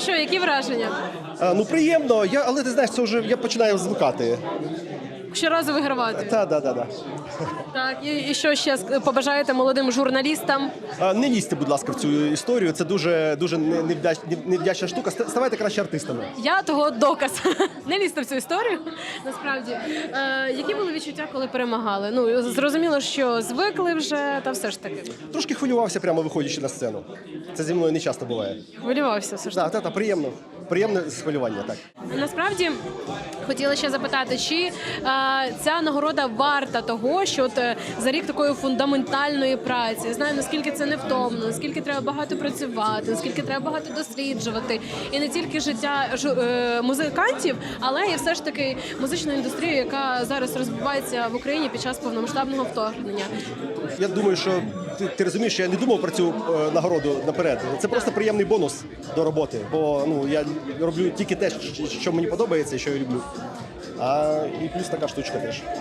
Ну що, які враження? А, ну приємно, я, але ти знаєш, це вже я починаю звикати. Щоразу вигравати. Та, да, да, да. Так, і, і що ще побажаєте молодим журналістам? Не лізьте, будь ласка, в цю історію. Це дуже дуже не- невдячна штука. Ставайте краще артистами. Я того доказ. Не лізьте в цю історію. Насправді, е, які були відчуття, коли перемагали? Ну зрозуміло, що звикли вже, та все ж таки Трошки хвилювався прямо виходячи на сцену. Це зі мною не часто буває. хвилювався. Все ж Так, та, та, приємно. Приємне хвилювання, так. Насправді хотіла ще запитати, чи е, ця нагорода варта того, що от е, за рік такої фундаментальної праці я знаю наскільки це невтомно, наскільки треба багато працювати, наскільки треба багато досліджувати, і не тільки життя жу- е, музикантів, але і все ж таки музичну індустрію, яка зараз розвивається в Україні під час повномасштабного вторгнення. Я думаю, що ти, ти розумієш, що я не думав про цю е, нагороду наперед. Це просто приємний бонус до роботи. Бо ну я роблю тільки те, що- мені подобається і що я люблю. А і плюс така штучка теж.